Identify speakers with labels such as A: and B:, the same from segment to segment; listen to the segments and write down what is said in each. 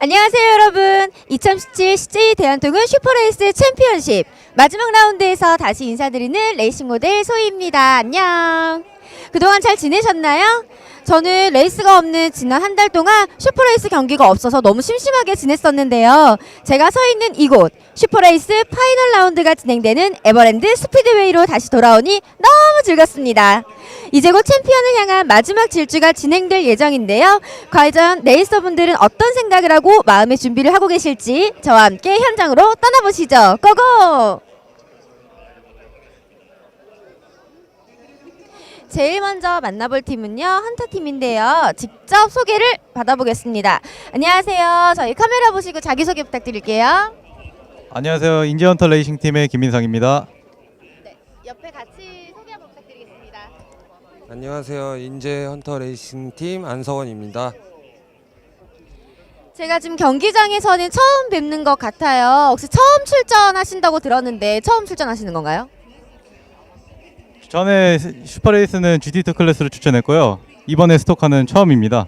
A: 안녕하세요 여러분. 2017 CJ 대한통운 슈퍼레이스 챔피언십 마지막 라운드에서 다시 인사드리는 레이싱 모델 소희입니다. 안녕. 그동안 잘 지내셨나요? 저는 레이스가 없는 지난 한 달 동안 슈퍼레이스 경기가 없어서 너무 심심하게 지냈었는데요. 제가 서 있는 이곳 슈퍼레이스 파이널 라운드가 진행되는 에버랜드 스피드웨이로 다시 돌아오니 너무 즐겁습니다 이제 곧 챔피언을 향한 마지막 질주가 진행될 예정인데요. 과연 레이서분들은 어떤 생각을 하고 마음의 준비를 하고 계실지 저와 함께 현장으로 떠나보시죠. 고고! 제일 먼저 만나볼 팀은요 헌터 팀인데요 직접 소개를 받아보겠습니다 안녕하세요 저희 카메라 보시고 자기소개 부탁드릴게요
B: 안녕하세요. 인지헌터 레이싱 팀의 김민상입니다.
A: 옆에 같이 소개 한번 부탁드리겠습니다
C: 안녕하세요. 인제 헌터 레이싱 팀 안서원입니다.
A: 제가 지금 경기장에서는 처음 뵙는 것 같아요. 혹시 처음 출전하신다고 들었는데 처음 출전하시는 건가요?
B: 전에 슈퍼레이스는 GT2 클래스로 추천했고요. 이번에 스토카는 처음입니다.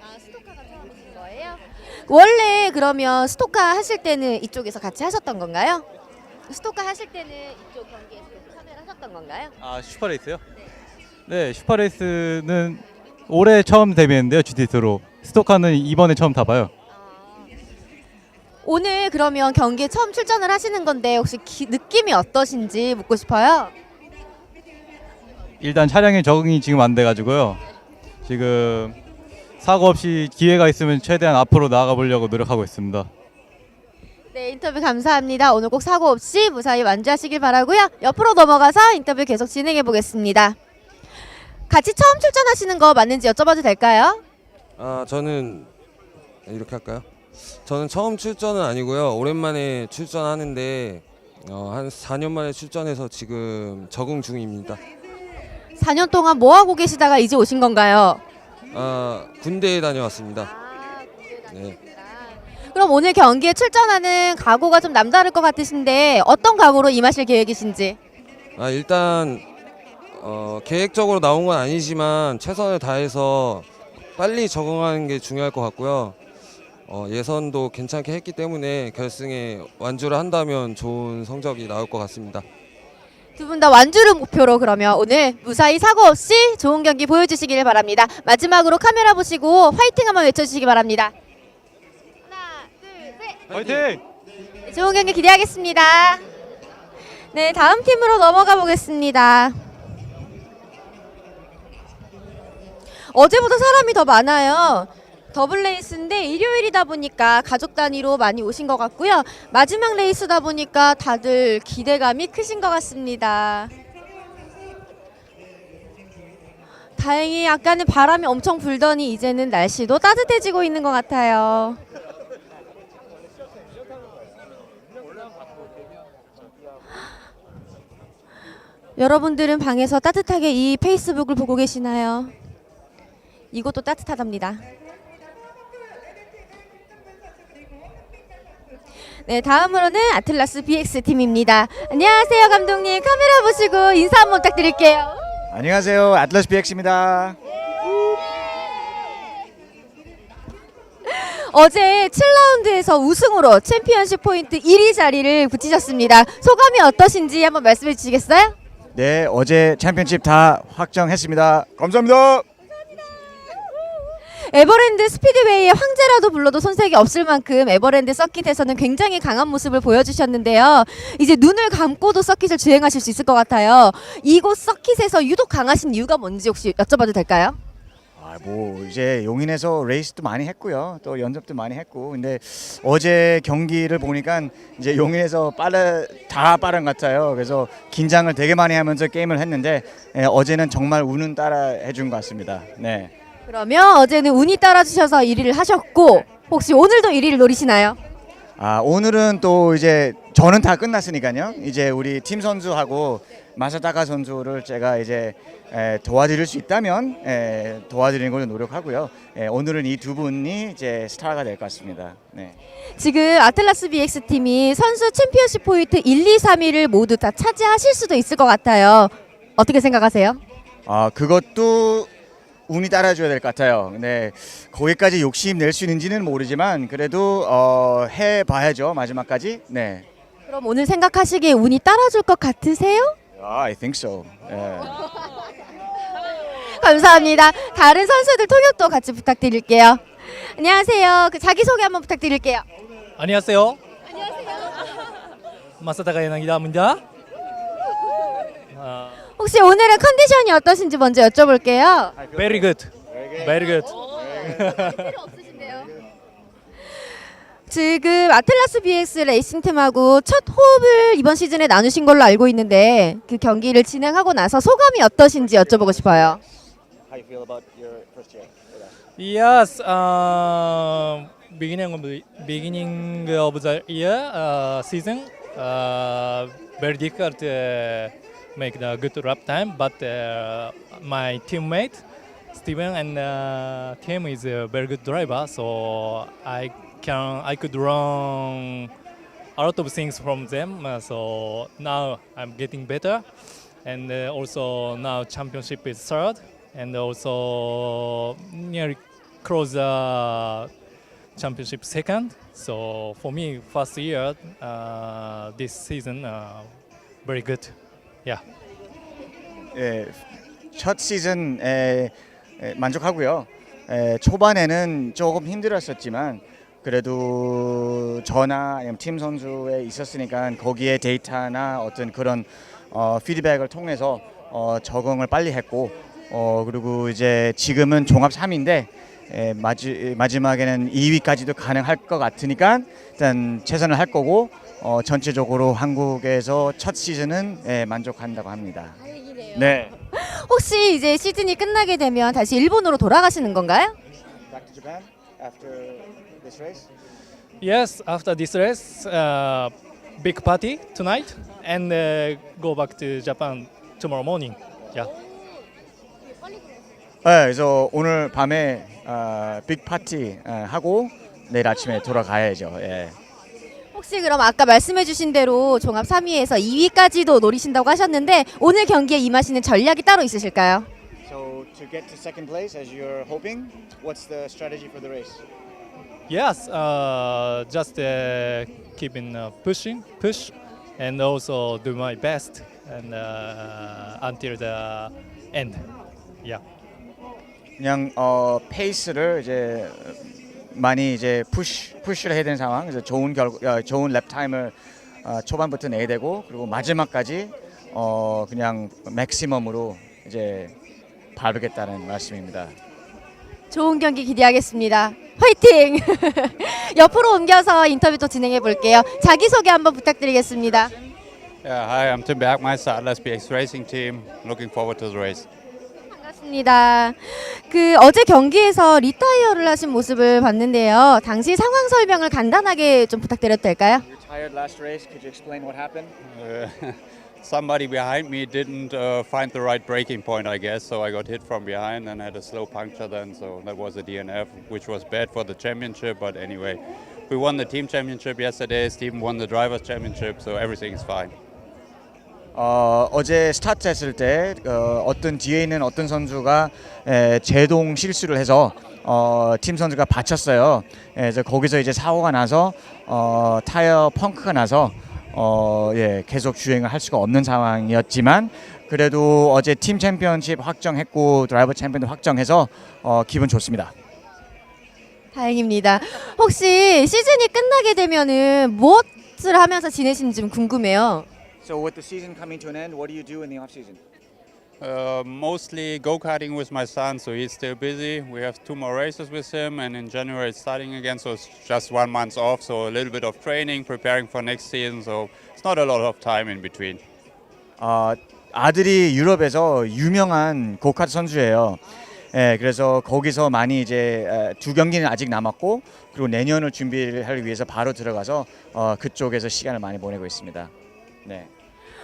A: 아 스토카가 처음 오신 거예요? 원래 그러면 스토카 하실 때는 이쪽에서 같이 하셨던 건가요? 스토카 하실 때는 이쪽 경기에서 계속 참여를 하셨던 건가요?
B: 아 슈퍼레이스요? 네, 슈퍼레이스는 올해 처음 데뷔했는데요. GT2로. 스토카는 이번에 처음 타봐요.
A: 오늘 그러면 경기에 처음 출전을 하시는 건데 혹시 기- 느낌이 어떠신지 묻고 싶어요.
B: 일단 차량에 적응이 지금 안 돼가지고요. 지금 사고 없이 기회가 있으면 최대한 앞으로 나아가 보려고 노력하고 있습니다.
A: 네 인터뷰 감사합니다. 오늘 꼭 사고 없이 무사히 완주하시길 바라고요. 옆으로 넘어가서 인터뷰 계속 진행해 보겠습니다. 같이 처음 출전하시는 거 맞는지 여쭤봐도 될까요?
C: 아, 저는 이렇게 할까요? 저는 처음 출전은 아니고요. 오랜만에 출전하는데 어, 한 4년 만에 출전해서 지금 적응 중입니다.
A: 4년 동안 뭐 하고 계시다가 이제 오신 건가요?
C: 아, 군대에 다녀왔습니다. 네.
A: 그럼 오늘 경기에 출전하는 각오가 좀 남다를 것 같으신데 어떤 각오로 임하실 계획이신지?
C: 아, 일단 어, 계획적으로 나온 건 아니지만 최선을 다해서 빨리 적응하는 게 중요할 것 같고요. 어, 예선도 괜찮게 했기 때문에 결승에 완주를 한다면 좋은 성적이 나올 것 같습니다.
A: 두 분 다 완주를 목표로 그러면 오늘 무사히 사고 없이 좋은 경기 보여주시기를 바랍니다. 마지막으로 카메라 보시고 화이팅 한번 외쳐주시기 바랍니다. 하나, 둘, 셋.
B: 화이팅!
A: 네, 좋은 경기 기대하겠습니다. 네, 다음 팀으로 넘어가 보겠습니다. 어제보다 사람이 더 많아요. 더블 레이스인데 일요일이다 보니까 가족 단위로 많이 오신 것 같고요. 마지막 레이스다 보니까 다들 기대감이 크신 것 같습니다. 다행히 아까는 바람이 엄청 불더니 이제는 날씨도 따뜻해지고 있는 것 같아요. 여러분들은 방에서 따뜻하게 이 페이스북을 보고 계시나요? 이것도 따뜻하답니다. 네, 다음으로는 아틀라스 BX 팀입니다. 안녕하세요, 감독님. 카메라 보시고 인사 한번 부탁드릴게요.
D: 안녕하세요. 아틀라스 BX입니다.
A: 어제 7라운드에서 우승으로 챔피언십 포인트 1위 자리를 붙이셨습니다. 소감이 어떠신지 한번 말씀해 주시겠어요?
D: 네, 어제 챔피언십 다 확정했습니다. 감사합니다.
A: 에버랜드 스피드웨이의 황제라도 불러도 손색이 없을 만큼 에버랜드 서킷에서는 굉장히 강한 모습을 보여주셨는데요. 이제 눈을 감고도 서킷을 주행하실 수 있을 것 같아요. 이곳 서킷에서 유독 강하신 이유가 뭔지 혹시 여쭤봐도 될까요?
D: 아, 뭐 이제 용인에서 레이스도 많이 했고요. 또 연습도 많이 했고. 근데 어제 경기를 보니까 이제 용인에서 빠르 다 빠른 것 같아요. 그래서 긴장을 되게 많이 하면서 게임을 했는데 예, 어제는 정말 운은 따라 해준 것 같습니다. 네.
A: 그러면 어제는 운이 따라주셔서 1위를 하셨고 혹시 오늘도 1위를 노리시나요?
D: 아, 오늘은 또 이제 저는 다 끝났으니까요. 이제 우리 팀 선수하고 마사다카 선수를 제가 이제 에, 도와드릴 수 있다면 에, 도와드리는 걸로 노력하고요. 에, 오늘은 이 두 분이 이제 스타가 될 것 같습니다. 네.
A: 지금 아틀라스 BX 팀이 선수 챔피언십 포인트 1, 2, 3위를 모두 다 차지하실 수도 있을 것 같아요. 어떻게 생각하세요?
D: 아, 그것도 운이 따라줘야 될 것 같아요. 근데 거기까지 욕심 낼 수 있는지는 모르지만 그래도 어, 해봐야죠 마지막까지. 네.
A: 그럼 오늘 생각하시기에 운이 따라줄 것 같으세요?
D: 아, I think so. 예.
A: 감사합니다. 다른 선수들 통역도 같이 부탁드릴게요. 안녕하세요. 그 자기소개 한번 부탁드릴게요.
E: 안녕하세요. 마사다가 야나기다입니다. 아,
A: 혹시 오늘은 컨디션이 어떠신지 먼저 여쭤볼게요.
E: very good. Very good.
A: 지금 아틀라스 BX 레이싱 팀하고 첫 호흡을 이번 시즌에 나누신 걸로 알고 있는데 그 경기를 진행하고 나서 소감이 어떠신지 여쭤보고 싶어요.
D: How you feel about your first year?
E: Yes, um, beginning of the beginning of the year uh, season, uh, very difficult to make the good lap time, but uh, my teammate Steven and uh, Tim is a very good driver, so I can I could learn a lot of things from them. Uh, so now I'm getting better, and uh, also now championship is third, and also nearly close the championship second. So for me, first year uh, this season, uh, very good. Yeah.
D: 예, 첫 시즌 에 에, 만족하고요. 에, 초반에는 조금 힘들었었지만 그래도 저나 아니면 팀 선수에 있었으니까 거기에 데이터나 어떤 그런 어, 피드백을 통해서 어, 적응을 빨리 했고 어, 그리고 이제 지금은 종합 3위인데 에, 마지, 마지막에는 2위까지도 가능할 것 같으니까 일단 최선을 할 거고 어, 전체적으로 한국에서 첫 시즌은 예, 만족한다고 합니다. 네.
A: 혹시 이제 시즌이 끝나게 되면 다시 일본으로 돌아가시는 건가요?
D: Back to Japan after this race.
E: Yes, after this race, uh, big party tonight, and uh, go back to Japan tomorrow morning. Yeah.
D: 네, 그래서 오늘 밤에 어, 빅 파티 어, 하고 내일 아침에 돌아가야죠. 예.
A: 혹시 그럼 아까 말씀해주신 대로 종합 3위에서 2위까지도 노리신다고 하셨는데 오늘 경기에 임하시는 전략이 따로 있으실까요?
D: So to get to second place as you're hoping, what's the strategy for the race?
E: Yes, uh, just uh, keeping uh, pushing, push, and also do my best, and uh, until the end. Yeah.
D: 그냥 어, 페이스를 이제 많이 이제 푸시 푸시를 해야 되는 상황. 그래서 좋은 결 어, 좋은 랩 타임을 어, 초반부터 내야 되고 그리고 마지막까지 어, 그냥 맥시멈으로 이제 밟겠다는 말씀입니다.
A: 좋은 경기 기대하겠습니다. 화이팅! 옆으로 옮겨서 인터뷰 또 진행해 볼게요. 자기 소개 한번 부탁드리겠습니다.
F: Yeah, hi, I'm Tim Bergmeister, Atlas BX Racing Team. Looking forward to the race.
A: 반갑습니다. 그 어제 경기에서 리타이어를 하신 모습을 봤는데요. 당시 상황 설명을 간단하게 좀 부탁드려도 될까요?
D: You tired last race. Could you explain what happened?
F: Uh, somebody behind me didn't uh, find the right braking point, I guess, so I got hit from behind and had a slow puncture then, so that was a DNF, which was bad for the championship, but anyway, we won the team championship yesterday, Steven won the drivers championship, so everything's fine.
D: 어, 어제 스타트 했을 때 어, 어떤 뒤에 있는 어떤 선수가 에, 제동 실수를 해서 어, 팀 선수가 다쳤어요. 예, 그래서 거기서 이제 사고가 나서 어, 타이어 펑크가 나서 어, 예, 계속 주행을 할 수가 없는 상황이었지만 그래도 어제 팀 챔피언십 확정했고 드라이버 챔피언도 확정해서 어, 기분 좋습니다.
A: 다행입니다. 혹시 시즌이 끝나게 되면은 무엇을 하면서 지내시는지 좀 궁금해요.
D: So with the season coming to an end, what do you do in the off season?
F: Uh, mostly go karting with my son, so he's still busy. We have two more races with him, and in January it's starting again, so it's just one month off. So a little bit of training, preparing for next season. So it's not a lot of time in between.
D: 어, 아들이 유럽에서 유명한 고카트 선수예요. 예, 그래서 거기서 많이 이제 에, 두 경기는 아직 남았고 그리고 내년을 준비를 하기 위해서 바로 들어가서 어, 그쪽에서 시간을 많이 보내고 있습니다. 네.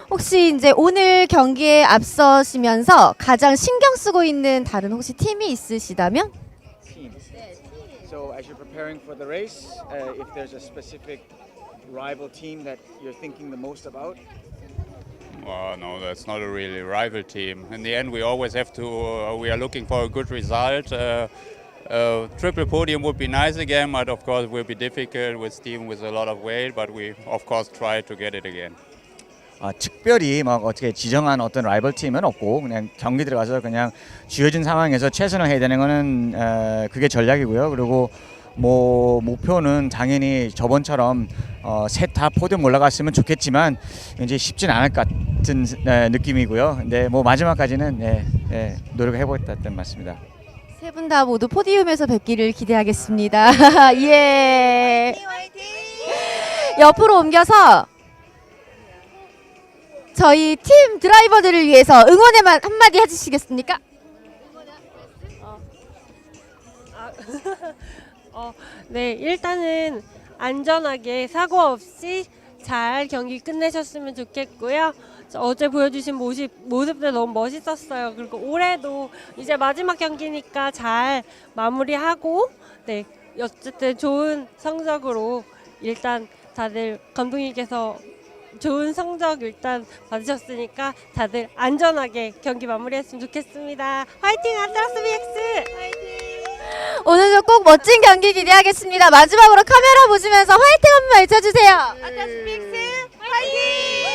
A: 혹시 이제 오늘 경기에 앞서시면서 가장 신경 쓰고 있는 다른 혹시 팀이 있으시다면?
D: So as you're preparing for the race, uh, if there's a specific rival team that you're thinking the most about,
F: Uh, no, that's not a really rival team. In the end, we always have to. Uh, we are looking for a good result. Uh, uh, triple podium would be nice again, but of course, it will be difficult with team with a lot of weight. But we, of course, try to get it again.
D: 아, 특별히 막 어떻게 지정한 어떤 라이벌 팀은 없고 그냥 경기 들어가서 그냥 주어진 상황에서 최선을 해야 되는 거는 에, 그게 전략이고요. 그리고 뭐 목표는 당연히 저번처럼 어, 셋다 포디움 올라갔으면 좋겠지만 이제 쉽진 않을 것 같은 에, 느낌이고요. 근데 뭐 마지막까지는 예, 예, 노력을 해보겠다는 말씀입니다.
A: 세 분 다 모두 포디움에서 뵙기를 기대하겠습니다. 예. 옆으로 옮겨서 저희 팀 드라이버들을 위해서 응원의 말 한마디 해주시겠습니까?
G: 네, 일단은 안전하게 사고 없이 잘 경기 끝내셨으면 좋겠고요. 저 어제 보여주신 모습, 모습들 너무 멋있었어요. 그리고 올해도 이제 마지막 경기니까 잘 마무리하고, 네, 어쨌든 좋은 성적으로 일단 다들 감독님께서 좋은 성적 일단 받으셨으니까 다들 안전하게 경기 마무리했으면 좋겠습니다. 화이팅 아트라스 BX!
A: 오늘도 꼭 멋진 경기 기대하겠습니다. 마지막으로 카메라 보시면서 화이팅 한번 외쳐주세요. 아타스픽스 화이팅!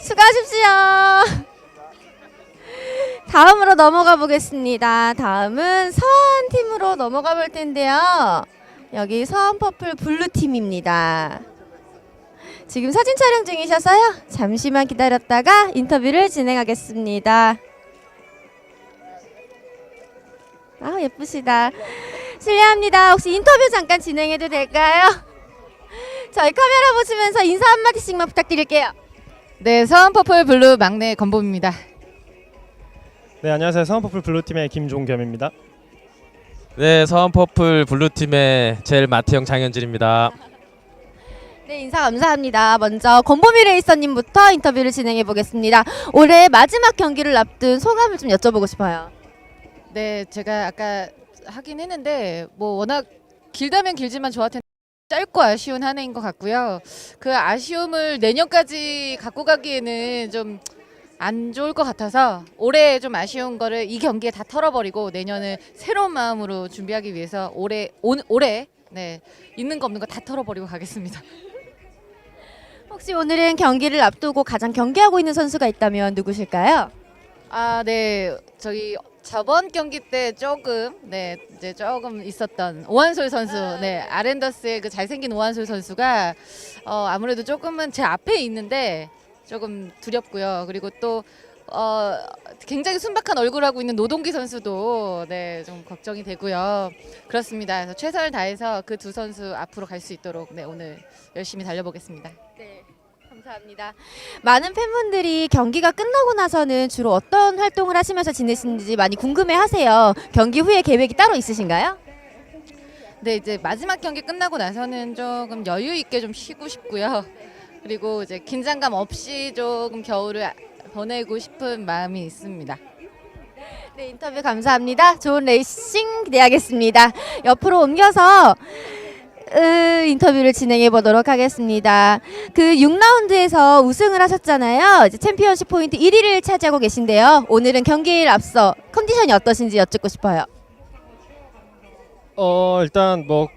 A: 수고하십시오. 다음으로 넘어가 보겠습니다. 다음은 서한 팀으로 넘어가 볼 텐데요. 여기 서한 퍼플 블루 팀입니다. 지금 사진 촬영 중이셔서요. 잠시만 기다렸다가 인터뷰를 진행하겠습니다. 아 예쁘시다. 실례합니다. 혹시 인터뷰 잠깐 진행해도 될까요? 저희 카메라 보시면서 인사 한 마디씩만 부탁드릴게요.
H: 네, 서한 퍼플 블루 막내 건범입니다.
I: 네 안녕하세요 서원퍼플 블루팀의 김종겸입니다
J: 네, 서한 퍼플 블루팀의 제일 마태형 장현진입니다.
A: 네 인사 감사합니다. 먼저 권보미 레이서님부터 인터뷰를 진행해 보겠습니다. 올해 마지막 경기를 앞둔 소감을 좀 여쭤보고 싶어요.
H: 네, 제가 아까 하긴 했는데 뭐 워낙 길다면 길지만 저한테는 짧고 아쉬운 한 해인 것 같고요. 그 아쉬움을 내년까지 갖고 가기에는 좀 안 좋을 것 같아서 올해 좀 아쉬운 거를 이 경기에 다 털어버리고 내년을 새로운 마음으로 준비하기 위해서 올해 온, 올해 네 있는 거 없는 거 다 털어버리고 가겠습니다.
A: 혹시 오늘은 경기를 앞두고 가장 경계하고 있는 선수가 있다면 누구실까요?
H: 아, 네. 저희 저번 경기 때 조금 네, 이제 조금 있었던 오한솔 선수. 네. 아렌더스의 그 잘생긴 오한솔 선수가 어, 아무래도 조금은 제 앞에 있는데 조금 두렵고요. 그리고 또 어, 굉장히 순박한 얼굴 하고 있는 노동기 선수도 네, 좀 걱정이 되고요. 그렇습니다. 그래서 최선을 다해서 그 두 선수 앞으로 갈 수 있도록 네, 오늘 열심히 달려보겠습니다.
A: 네, 감사합니다. 많은 팬분들이 경기가 끝나고 나서는 주로 어떤 활동을 하시면서 지내시는지 많이 궁금해하세요. 경기 후에 계획이 따로 있으신가요?
H: 네, 이제 마지막 경기 끝나고 나서는 조금 여유 있게 좀 쉬고 싶고요. 그리고 이제 긴장감 없이 조금 겨울을 아- 보내고 싶은 마음이 있습니다.
A: 네, 인터뷰 감사합니다. 좋은 레이싱 기대하겠습니다. 옆으로 옮겨서 으, 인터뷰를 진행해 보도록 하겠습니다. 그 6라운드에서 우승을 하셨잖아요. 이제 챔피언십 포인트 1위를 차지하고 계신데요. 오늘은 경기를 앞서 컨디션이 어떠신지 여쭙고 싶어요.
I: 어 일단 뭐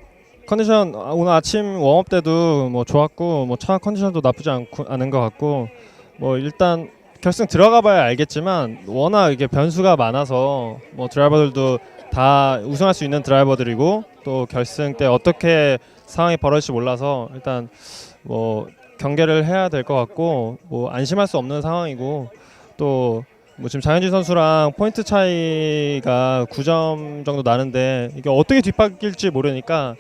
I: 컨디션 아, 오늘 아침 웜업 때도 뭐 좋았고 뭐 차 컨디션도 나쁘지 않고 않은 것 같고 뭐 일단 결승 들어가 봐야 알겠지만 워낙 이게 변수가 많아서 뭐 드라이버들도 다 우승할 수 있는 드라이버들이고 또 결승 때 어떻게 상황이 벌어질지 몰라서 일단 뭐 경계를 해야 될 것 같고 뭐 안심할 수 없는 상황이고 또 뭐 지금 장현진 선수랑 포인트 차이가 9점 정도 나는데 이게 어떻게 뒷바뀔지 모르니까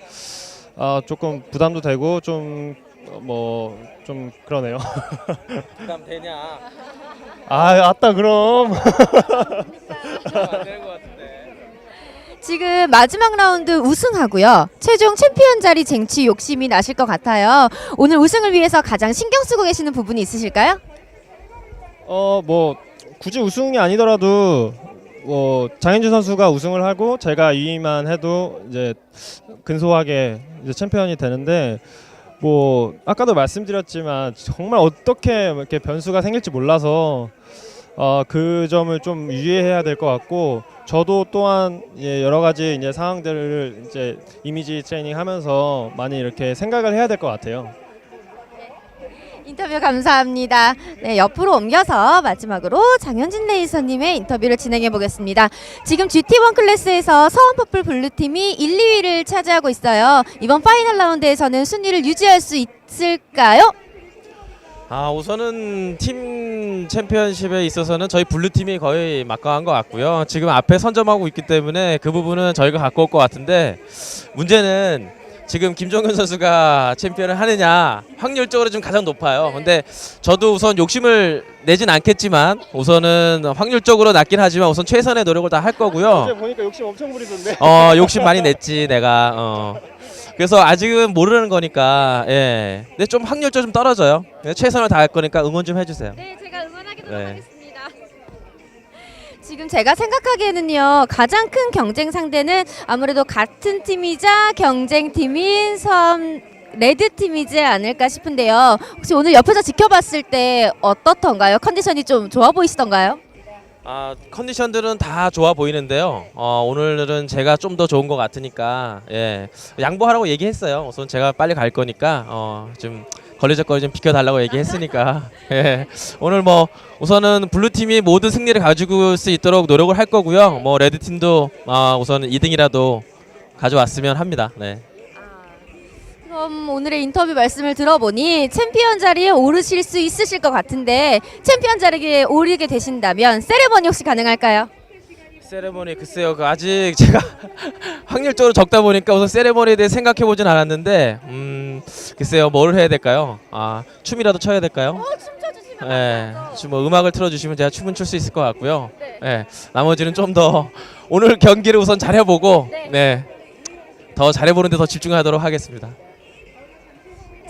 I: 아 조금 부담도 되고 좀 뭐 좀 그러네요.
J: 부담 되냐?
I: 아 아따 그럼.
J: 안될것 같은데.
A: 지금 마지막 라운드 우승하고요. 최종 챔피언 자리 쟁취 욕심이 나실 것 같아요. 오늘 우승을 위해서 가장 신경 쓰고 계시는 부분이 있으실까요?
I: 어 뭐 굳이 우승이 아니더라도 뭐 장현진 선수가 우승을 하고 제가 2위만 해도 이제 근소하게 이제 챔피언이 되는데 뭐 아까도 말씀드렸지만 정말 어떻게 이렇게 변수가 생길지 몰라서 어, 그 점을 좀 유의해야 될 것 같고 저도 또한 예, 여러 가지 이제 상황들을 이제 이미지 트레이닝 하면서 많이 이렇게 생각을 해야 될 것 같아요.
A: 인터뷰 감사합니다. 네, 옆으로 옮겨서 마지막으로 장현진 레이서님의 인터뷰를 진행해 보겠습니다. 지금 GT1 클래스에서 서원 퍼플 블루팀이 1, 2위를 차지하고 있어요. 이번 파이널 라운드에서는 순위를 유지할 수 있을까요?
J: 아 우선은 팀 챔피언십에 있어서는 저희 블루 팀이 거의 막강한 것 같고요. 지금 앞에 선점하고 있기 때문에 그 부분은 저희가 갖고 올 것 같은데 문제는 지금 김종현 선수가 챔피언을 하느냐 확률적으로 좀 가장 높아요. 근데 저도 우선 욕심을 내진 않겠지만 우선은 확률적으로 낮긴 하지만 우선 최선의 노력을 다 할 거고요.
I: 보니까 욕심 엄청 부리던데.
J: 어 욕심 많이 냈지 내가 어 그래서 아직은 모르는 거니까 예 근데 좀 확률적 좀 떨어져요 네, 최선을 다할 거니까 응원 좀 해주세요
A: 네, 제가 응원하도록
J: 네.
A: 하겠습니다. 지금 제가 생각하기에는요 가장 큰 경쟁 상대는 아무래도 같은 팀이자 경쟁 팀인 섬 레드 팀이지 않을까 싶은데요. 혹시 오늘 옆에서 지켜봤을 때 어떻던가요? 컨디션이 좀 좋아 보이시던가요?
J: 아 컨디션들은 다 좋아 보이는데요. 어 오늘은 제가 좀 더 좋은 것 같으니까 예. 양보하라고 얘기했어요. 우선 제가 빨리 갈 거니까 어 좀 걸리적거리 좀 비켜달라고 얘기했으니까. 예. 오늘 뭐 우선은 블루 팀이 모든 승리를 가지고 올 수 있도록 노력을 할 거고요. 뭐 레드 팀도 아 우선은 2등이라도 가져왔으면 합니다. 네.
A: 그럼 오늘의 인터뷰 말씀을 들어보니 챔피언 자리에 오르실 수 있으실 것 같은데 챔피언 자리에 오르게 되신다면 세레머니 혹시 가능할까요?
J: 세레머니 글쎄요. 그 아직 제가 확률적으로 적다 보니까 우선 세레머니에 대해 생각해 보진 않았는데 음 글쎄요. 뭘 해야 될까요? 아 춤이라도 춰야 될까요?
A: 춤춰 주시면
J: 예, 지금 뭐 음악을 틀어주시면 제가 춤은 출 수 있을 것 같고요. 예, 나머지는 좀 더 오늘 경기를 우선 잘해보고, 네, 더 잘해보는데 더 집중하도록 하겠습니다.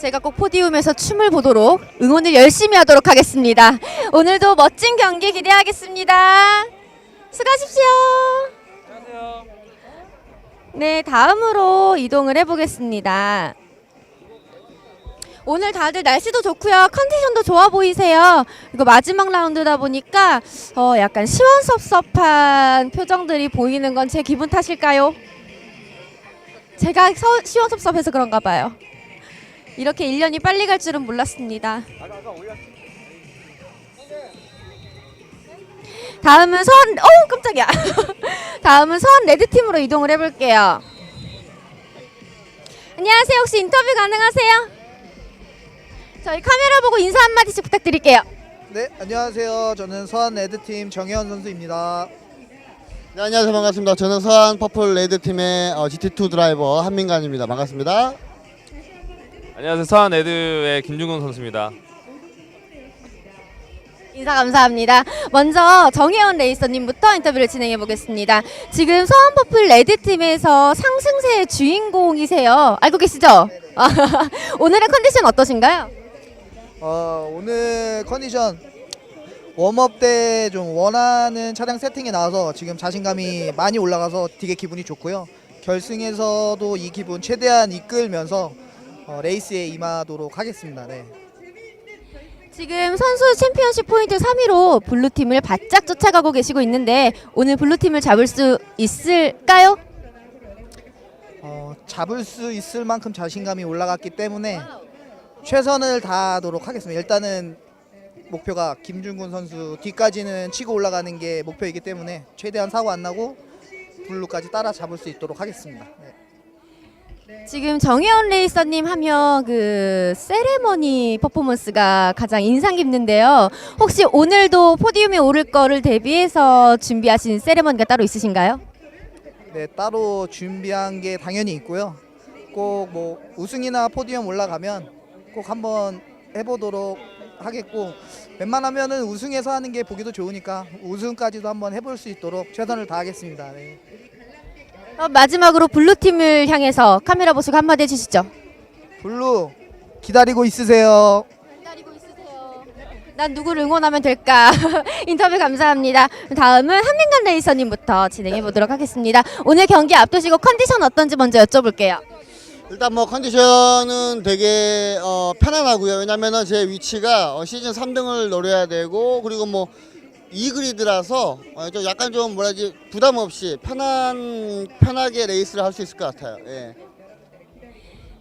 A: 제가 꼭 포디움에서 춤을 보도록 응원을 열심히 하도록 하겠습니다. 오늘도 멋진 경기 기대하겠습니다. 수고하십시오. 네, 다음으로 이동을 해보겠습니다. 오늘 다들 날씨도 좋고요. 컨디션도 좋아 보이세요. 이거 마지막 라운드다 보니까 어, 약간 시원섭섭한 표정들이 보이는 건 제 기분 탓일까요? 제가 서, 시원섭섭해서 그런가 봐요. 이렇게 1년이 빨리 갈 줄은 몰랐습니다. 다음은 선, 어우 깜짝이야. 다음은 선 레드 팀으로 이동을 해볼게요. 안녕하세요. 혹시 인터뷰 가능하세요? 저희 카메라 보고 인사 한 마디씩 부탁드릴게요.
K: 네, 안녕하세요. 저는 서한 레드팀 정혜원 선수입니다.
L: 네, 안녕하세요. 반갑습니다. 저는 서한 퍼플 레드 팀의 어, GT2 드라이버 한민관입니다. 반갑습니다.
M: 안녕하세요. 서한 에드의 김중근 선수입니다.
A: 인사 감사합니다. 먼저 정혜원 레이서님부터 인터뷰를 진행해 보겠습니다. 지금 서한 퍼플 레드 팀에서 상승세의 주인공이세요. 알고 계시죠? 오늘의 컨디션 어떠신가요?
K: 어, 오늘 컨디션 웜업 때 좀 원하는 차량 세팅에 나와서 지금 자신감이 많이 올라가서 되게 기분이 좋고요. 결승에서도 이 기분 최대한 이끌면서 어, 레이스에 임하도록 하겠습니다. 네.
A: 지금 선수 챔피언십 포인트 3위로 블루팀을 바짝 쫓아가고 계시고 있는데 오늘 블루팀을 잡을 수 있을까요?
K: 어, 잡을 수 있을 만큼 자신감이 올라갔기 때문에 최선을 다하도록 하겠습니다. 일단은 목표가 김준군 선수 뒤까지는 치고 올라가는 게 목표이기 때문에 최대한 사고 안 나고 블루까지 따라 잡을 수 있도록 하겠습니다. 네.
A: 지금 정혜원 레이서님 하면 그 세레머니 퍼포먼스가 가장 인상 깊는데요. 혹시 오늘도 포디움에 오를 거를 대비해서 준비하신 세레머니가 따로 있으신가요?
K: 네, 따로 준비한 게 당연히 있고요. 꼭 뭐 우승이나 포디움 올라가면 꼭 한번 해보도록 하겠고 웬만하면은 우승해서 하는 게 보기도 좋으니까 우승까지도 한번 해볼 수 있도록 최선을 다하겠습니다. 네.
A: 어, 마지막으로 블루팀을 향해서 카메라 보시고 한마디 해주시죠.
K: 블루 기다리고 있으세요.
A: 난 누구를 응원하면 될까? 인터뷰 감사합니다. 다음은 한민간 레이서님부터 진행해 보도록 하겠습니다. 오늘 경기 앞두시고 컨디션 어떤지 먼저 여쭤볼게요.
L: 일단 뭐 컨디션은 되게 어, 편안하고요. 왜냐면은 제 위치가 어, 시즌 3등을 노려야 되고 그리고 뭐 2그리드라서 어, 좀 약간 좀 뭐라지 부담 없이 편한 편하게 레이스를 할 수 있을 것 같아요. 예.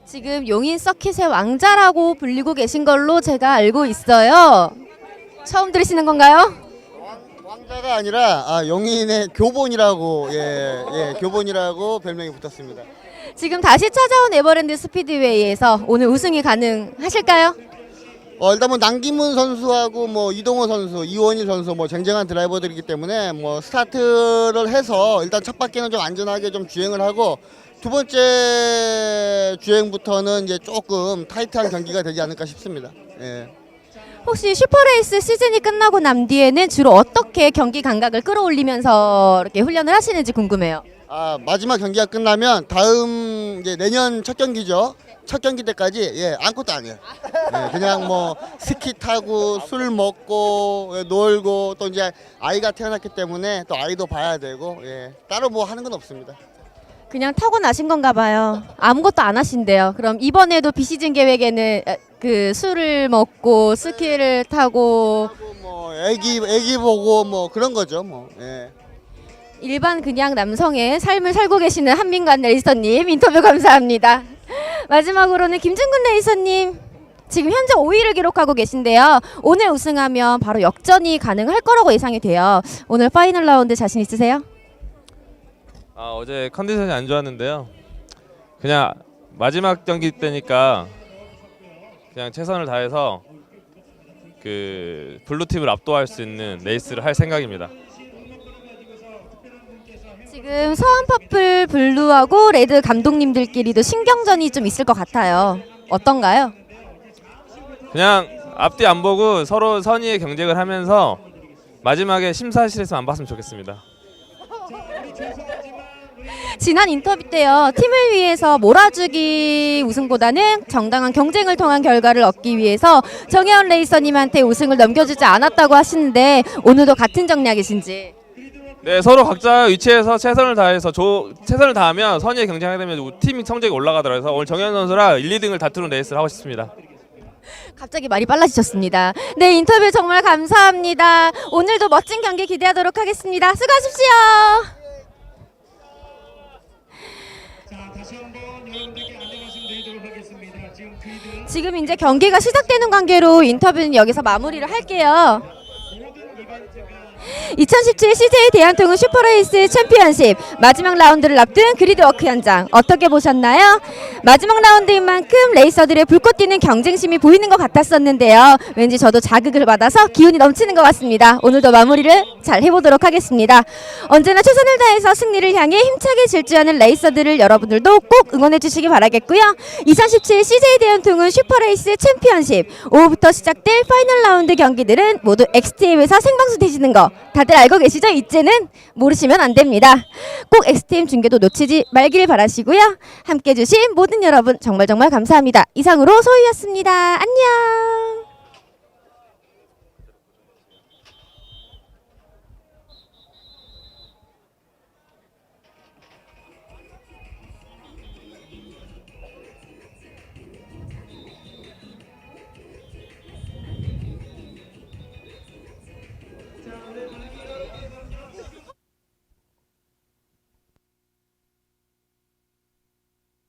A: 지금 용인 서킷의 왕자라고 불리고 계신 걸로 제가 알고 있어요. 처음 들으시는 건가요?
L: 왕자가 아니라 아, 용인의 교본이라고 예, 예, 교본이라고 별명이 붙었습니다.
A: 지금 다시 찾아온 에버랜드 스피드웨이에서 오늘 우승이 가능하실까요?
L: 어, 일단 뭐 남기문 선수하고 뭐 이동호 선수, 이원일 선수 뭐 쟁쟁한 드라이버들이기 때문에 뭐 스타트를 해서 일단 첫 바퀴는 좀 안전하게 좀 주행을 하고 두 번째 주행부터는 이제 조금 타이트한 경기가 되지 않을까 싶습니다. 예.
A: 혹시 슈퍼레이스 시즌이 끝나고 난 뒤에는 주로 어떻게 경기 감각을 끌어올리면서 이렇게 훈련을 하시는지 궁금해요.
L: 아 마지막 경기가 끝나면 다음 이제 내년 첫 경기죠. 첫 경기 때까지 예 아무것도 안 해요. 예, 그냥 뭐 스키 타고 술 먹고 예, 놀고 또 이제 아이가 태어났기 때문에 또 아이도 봐야 되고 예 따로 뭐 하는 건 없습니다.
A: 그냥 타고 나신 건가 봐요. 아무것도 안 하신대요. 그럼 이번에도 비시즌 계획에는 에, 그 술을 먹고 스키를 타고
L: 뭐 애기 애기 보고 뭐 그런 거죠 뭐. 예.
A: 일반 그냥 남성의 삶을 살고 계시는 한민관 레이서님 인터뷰 감사합니다. 마지막으로는 김준근 레이서님 지금 현재 5위를 기록하고 계신데요. 오늘 우승하면 바로 역전이 가능할 거라고 예상이 돼요. 오늘 파이널 라운드 자신 있으세요?
M: 아, 어제 컨디션이 안 좋았는데요. 그냥 마지막 경기 때니까 그냥 최선을 다해서 그 블루 팀을 압도할 수 있는 레이스를 할 생각입니다.
A: 지금 서한 퍼플 블루하고 레드 감독님들끼리도 신경전이 좀 있을 것 같아요. 어떤가요?
M: 그냥 앞뒤 안 보고 서로 선의의 경쟁을 하면서 마지막에 심사실에서 안 봤으면 좋겠습니다.
A: 지난 인터뷰 때요 팀을 위해서 몰아주기 우승보다는 정당한 경쟁을 통한 결과를 얻기 위해서 정혜원 레이서님한테 우승을 넘겨주지 않았다고 하시는데 오늘도 같은 정략이신지
M: 네, 서로 각자 위치에서 최선을 다해서 조, 최선을 다하면 선의의 경쟁하게 되면 팀 성적이 올라가더라고요. 그래서 오늘 정현 선수랑 1, 2등을 다투는 레이스를 하고 싶습니다.
A: 갑자기 말이 빨라지셨습니다. 네 인터뷰 정말 감사합니다. 오늘도 멋진 경기 기대하도록 하겠습니다. 수고하십시오. 지금 이제 경기가 시작되는 관계로 인터뷰는 여기서 마무리를 할게요. 2017 CJ 대한통운 슈퍼레이스 챔피언십 마지막 라운드를 앞둔 그리드워크 현장 어떻게 보셨나요? 마지막 라운드인 만큼 레이서들의 불꽃 튀는 경쟁심이 보이는 것 같았었는데요. 왠지 저도 자극을 받아서 기운이 넘치는 것 같습니다. 오늘도 마무리를 잘 해보도록 하겠습니다. 언제나 최선을 다해서 승리를 향해 힘차게 질주하는 레이서들을 여러분들도 꼭 응원해 주시기 바라겠고요. 2017 CJ 대한통운 슈퍼레이스 챔피언십 오후부터 시작될 파이널 라운드 경기들은 모두 XTM에서 생방송 되시는 거 다들 알고 계시죠? 이제는 모르시면 안 됩니다. 꼭 XTM 중계도 놓치지 말길 바라시고요. 함께 해주신 모든 여러분 정말 정말 감사합니다. 이상으로 소희였습니다. 안녕.